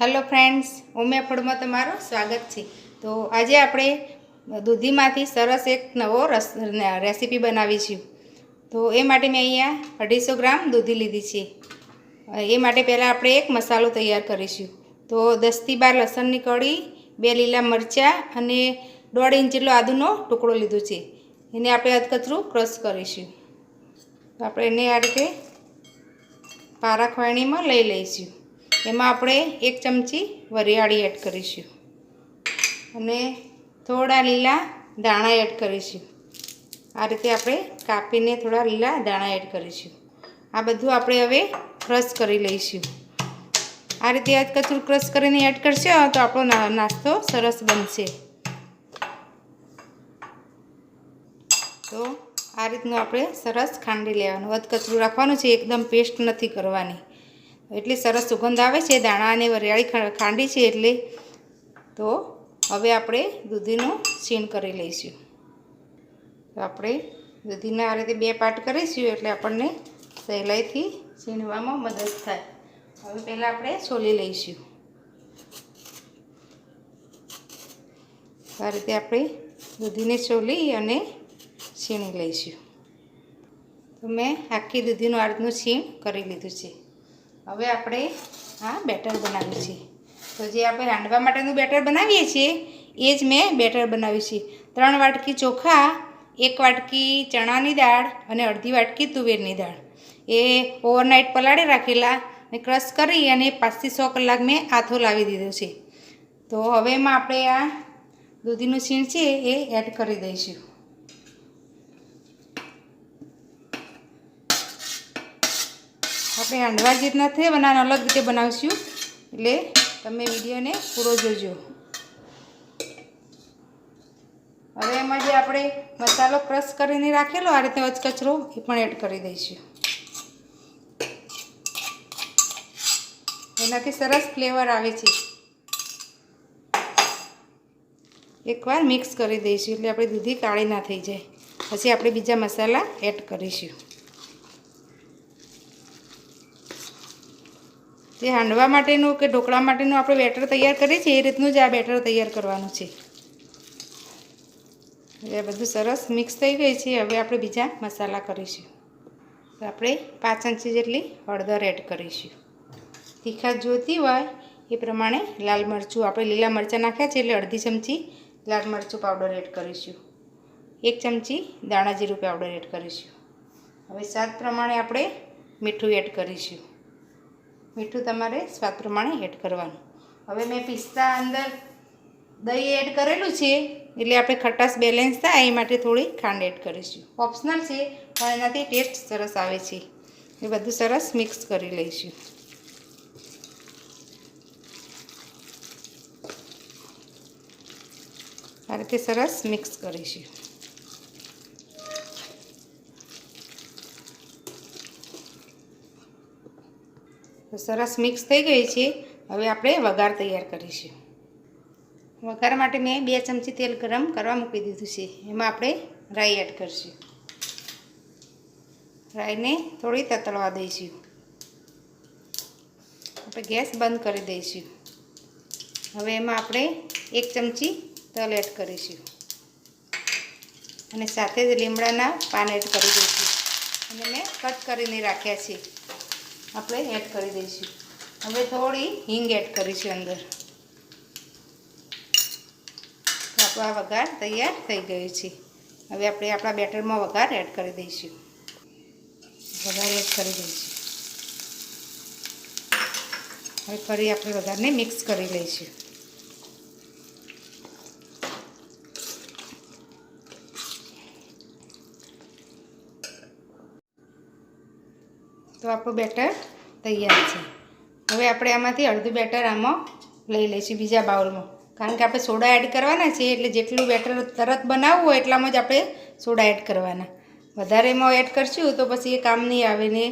Hello friends Umiya ફૂડમાં તમારું સ્વાગત છે. તો આજે આપણે દૂધીમાંથી સરસ એક નવો રસ રેસીપી બનાવીશું. તો એ માટે મેં અહીંયા અઢીસો ગ્રામ દૂધી લીધી છે. એ માટે પહેલાં આપણે એક મસાલો તૈયાર કરીશું. તો દસથી બાર લસણની કળી, બે લીલા મરચાં અને દોઢ ઇંચ જેટલો આદુનો ટુકડો લીધો છે. એને આપણે અધકચરું ક્રશ કરીશું. તો આપણે એને આ રીતે પારા ખવાણીમાં લઈ લઈશું. એમાં આપણે એક ચમચી વરિયાળી એડ કરીશું. અને થોડા લીલા દાણા એડ કરીશું. આ રીતે આપણે કાપીને થોડા લીલા દાણા એડ કરીશું. આ બધું આપણે હવે ક્રશ કરી લઈશું. આ રીતે કચરું ક્રશ કરીને એડ કરશો, તો આપણો નાસ્તો સરસ બનશે. તો આ રીતનું આપણે સરસ ખાંડી લેવાનું. અધકચરું રાખવાનું છે, એકદમ પેસ્ટ નથી કરવાની. એટલી સરસ સુગંધ આવે છે, દાણા અને વરિયાળી ખાંડી છે એટલે. તો હવે આપણે દૂધીનું છીણ કરી લઈશું. તો આપણે દૂધીના આ રીતે બે પાર્ટ કરીશું એટલે આપણને સહેલાઈથી છીણવામાં મદદ થાય. હવે પહેલાં આપણે છોલી લઈશું. આ રીતે આપણે દૂધીને છોલી અને છીણી લઈશું. તો મેં આખી દૂધીનું આ રીતનું કરી લીધું છે. હવે આપણે આ બેટર બનાવ્યું છે. તો જે આપણે રાંધવા માટેનું બેટર બનાવીએ છીએ, એ જ મેં બેટર બનાવ્યું છે. ત્રણ વાટકી ચોખા, એક વાટકી ચણાની દાળ અને અડધી વાટકી તુવેરની દાળ. એ ઓવરનાઇટ પલાળી રાખેલા ને ક્રશ કરી અને પાંચથી સો કલાક મેં આથો લાવી દીધો છે. તો હવે એમાં આપણે આ દૂધીનું છીણ છે એ એડ કરી દઈશું. આપણે હાંડવા જે રીતના થઈ બનાવવાનું અલગ રીતે બનાવીશું. એટલે તમે વિડીયોને પૂરો જોજો. હવે એમાં જે આપણે મસાલો ક્રશ કરીને રાખેલો, આ રીતે અચકચરો એ પણ એડ કરી દઈશું. એનાથી સરસ ફ્લેવર આવે છે. એકવાર મિક્સ કરી દઈશું, એટલે આપણે દૂધી કાળી ના થઈ જાય. પછી આપણે બીજા મસાલા એડ કરીશું. જે હાંડવા માટેનું કે ઢોકળા માટેનું આપણે બેટર તૈયાર કરીએ છીએ, એ રીતનું જ આ બેટર તૈયાર કરવાનું છે. એટલે બધું સરસ મિક્સ થઈ ગઈ છે, હવે આપણે બીજા મસાલા કરીશું. તો આપણે પાંચ ઇંચી જેટલી હળદર એડ કરીશું. તીખા જોતી હોય એ પ્રમાણે લાલ મરચું, આપણે લીલા મરચાં નાખ્યા છે એટલે અડધી ચમચી લાલ મરચું પાવડર એડ કરીશું. એક ચમચી દાણા જીરું પાવડર એડ કરીશું. હવે સ્વાદ પ્રમાણે આપણે મીઠું એડ કરીશું. મીઠું તમારે સ્વાદ પ્રમાણે એડ કરવાનું. હવે મેં પિસ્તા અંદર દહીં એડ કરેલું છે, એટલે આપણે ખટાશ બેલેન્સ થાય, એ માટે થોડી ખાંડ એડ કરીશું. ઓપ્શનલ છે, પણ એનાથી ટેસ્ટ સરસ આવે છે. એ બધું સરસ મિક્સ કરી લઈશું. આ રીતે સરસ મિક્સ કરીશું. સરસ મિક્સ થઈ ગઈ છે. હવે આપણે વઘાર તૈયાર કરીશું. વઘાર માટે મેં બે ચમચી તેલ ગરમ કરવા મૂકી દીધું છે. એમાં આપણે રાઈ એડ કરીશું. રાઈને થોડી તતળવા દઈશું. આપણે ગેસ બંધ કરી દઈશું. હવે એમાં આપણે એક ચમચી તલ એડ કરીશું. અને સાથે જ લીમડાના પાન એડ કરી દઈશું. અને મેં કટ કરીને રાખ્યા છે. આપણે એડ કરી દઈશું. હવે થોડી હિંગ એડ કરીશું અંદર. આપણો આ વઘાર તૈયાર થઈ ગયો છે. હવે આપણે આપણા બેટરમાં વઘાર એડ કરી દઈશું. વઘાર એડ કરી દઈશું. હવે ફરી આપણે વઘારને મિક્સ કરી લઈશું. તો આપણું બેટર તૈયાર છે. હવે આપણે આમાંથી અડધું બેટર આમાં લઈ લઈશું બીજા બાઉલમાં. કારણ કે આપણે સોડા એડ કરવાના છે એટલે જેટલું બેટર તરત બનાવવું હોય એટલામાં જ આપણે સોડા એડ કરવાના. વધારે એમાં એડ કરશું તો પછી એ કામ નહીં આવે ને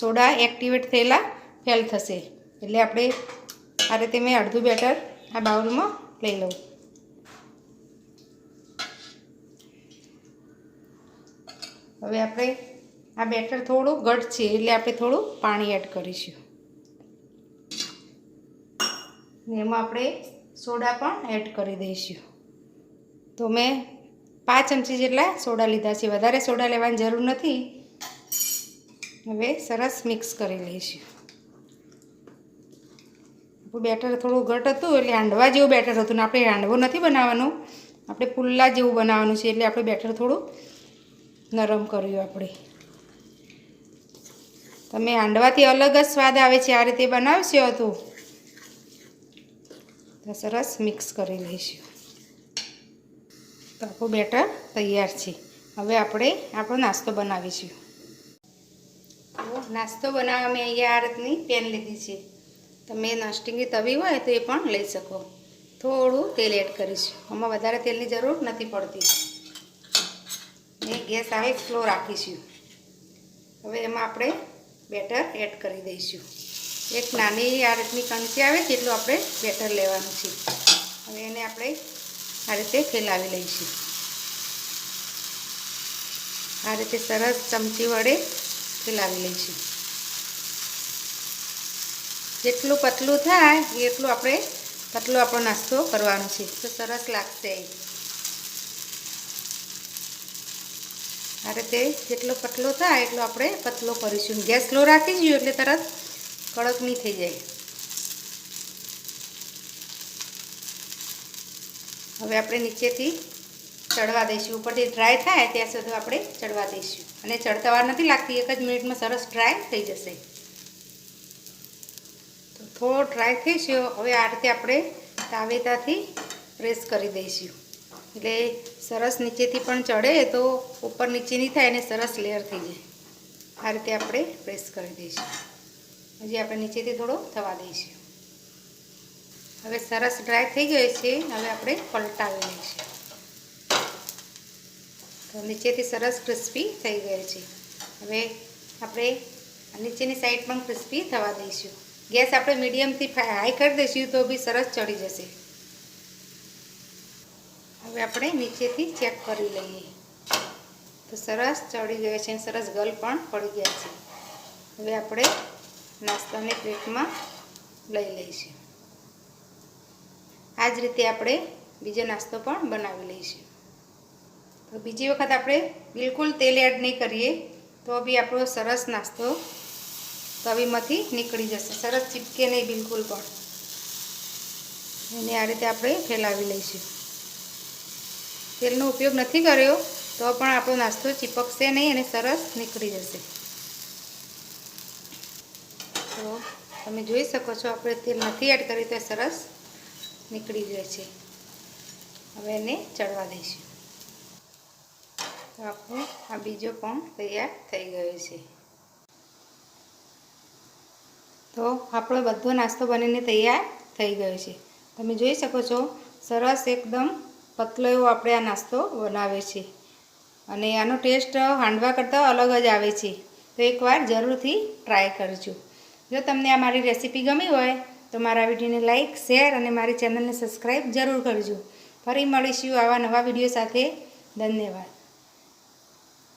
સોડા એક્ટિવેટ થયેલા ફેલ થશે. એટલે આપણે આ રીતે મેં અડધું બેટર આ બાઉલમાં લઈ લઉં. હવે આપણે આ બેટર થોડું ઘટ છે, એટલે આપણે થોડું પાણી એડ કરીશું. ને એમાં આપણે સોડા પણ એડ કરી દઈશું. તો મેં પાંચ ચમચી જેટલા સોડા લીધા છે, વધારે સોડા લેવાની જરૂર નથી. હવે સરસ મિક્સ કરી લઈશું. બેટર થોડું ઘટ હતું, એટલે હાંડવા જેવું બેટર હતું ને આપણે હાંડવો નથી બનાવવાનું. આપણે પુલ્લા જેવું બનાવવાનું છે, એટલે આપણે બેટર થોડું નરમ કર્યું આપણે. તમે હાંડવાથી અલગ જ સ્વાદ આવે છે, આ રીતે બનાવશો તો? સરસ મિક્સ કરી લઈશું. તો આપણું બેટર તૈયાર છે. હવે આપણે આપણો નાસ્તો બનાવીશું. તો નાસ્તો બનાવવા મેં અહીંયા આ રીતની પેન લીધી છે. તમે નાસ્ટિંગી તવી હોય તો એ પણ લઈ શકો. થોડું તેલ એડ કરીશું. આમાં વધારે તેલની જરૂર નથી પડતી. ને ગેસ આવે સ્લો રાખીશું. હવે એમાં આપણે બેટર એડ કરી દઈશું. એક નાની આ રીતની કણકી આવે તેટલું આપણે બેટર લેવાનું છે. હવે એને આપણે આ રીતે ફેલાવી લઈશું. આ રીતે સરસ ચમચી વડે ફેલાવી લઈશું. જેટલું પતલું થાય એટલું આપણે, પતલો આપણો નાસ્તો કરવાનો છે. તો સરસ લાગશે. આ રીતે જેટલો પતલો થાય એટલો આપણે પતલો કરીશું. ગેસ સ્લો રાખીશું એટલે તરત કડક નહીં થઈ જાય. હવે આપણે નીચેથી ચડવા દઈશું. ઉપરથી ડ્રાય થાય ત્યાં સુધી આપણે ચડવા દઈશું. અને ચડતા વાર નથી લાગતી, એક જ મિનિટમાં સરસ ડ્રાય થઈ જશે. તો થોડો ડ્રાય થઈશું હવે આ રીતે આપણે તાવેતાથી પ્રેસ કરી દઈશું. એટલે સરસ નીચેથી પણ ચડે તો ઉપર નીચે નહીં થાય અને સરસ લેયર થઈ જાય. આ રીતે આપણે પ્રેસ કરી દઈશું. હજી આપણે નીચેથી થોડો થવા દઈશું. હવે સરસ ડ્રાય થઈ ગયો છે, હવે આપણે પલટાવી લઈશું. તો નીચેથી સરસ ક્રિસ્પી થઈ ગયો છે. હવે આપણે નીચેની સાઈડ પણ ક્રિસ્પી થવા દઈશું. ગેસ આપણે મીડિયમથી હાઈ કરી દઈશું તો બી સરસ ચડી જશે. હવે આપણે નીચેથી ચેક કરી લઈએ. તો સરસ ચડી ગયો છે સરસ ગલ પણ પડી ગયા છે. હવે આપણે નાસ્તાની પ્લેટમાં લઈ લઈશું. આ જ રીતે આપણે બીજો નાસ્તો પણ બનાવી લઈશું. તો બીજી વખત આપણે બિલકુલ તેલ એડ નહીં કરીએ, તો બી આપણો સરસ નાસ્તો તવીમાંથી નીકળી જશે. સરસ ચીપકે નહીં બિલકુલ પણ. એને આ રીતે આપણે ફેલાવી લઈશું. તેલનો ઉપયોગ નથી કર્યો, તો પણ આપણો નાસ્તો ચીપકશે નહીં અને સરસ નીકળી જશે. તો તમે જોઈ શકો છો, આપણે તેલ નથી એડ કર્યું તો સરસ નીકળી જાય છે. હવે એને ચડવા દઈશું. તો આપણો આ બીજો પણ તૈયાર થઈ ગયો છે. તો આપણો બધો નાસ્તો બનીને તૈયાર થઈ ગયો છે. તમે જોઈ શકો છો, સરસ એકદમ પતલો એવો આપણે આ નાસ્તો બનાવે છે અને આનો ટેસ્ટ હાંડવા કરતાં અલગ જ આવે છે. તો એકવાર જરૂરથી ટ્રાય કરજો. જો તમને આ મારી રેસીપી ગમી હોય, તો મારા વિડીયોને લાઇક શેર અને મારી ચેનલને સબસ્ક્રાઈબ જરૂર કરજો. ફરી મળીશું આવા નવા વીડિયો સાથે. ધન્યવાદ.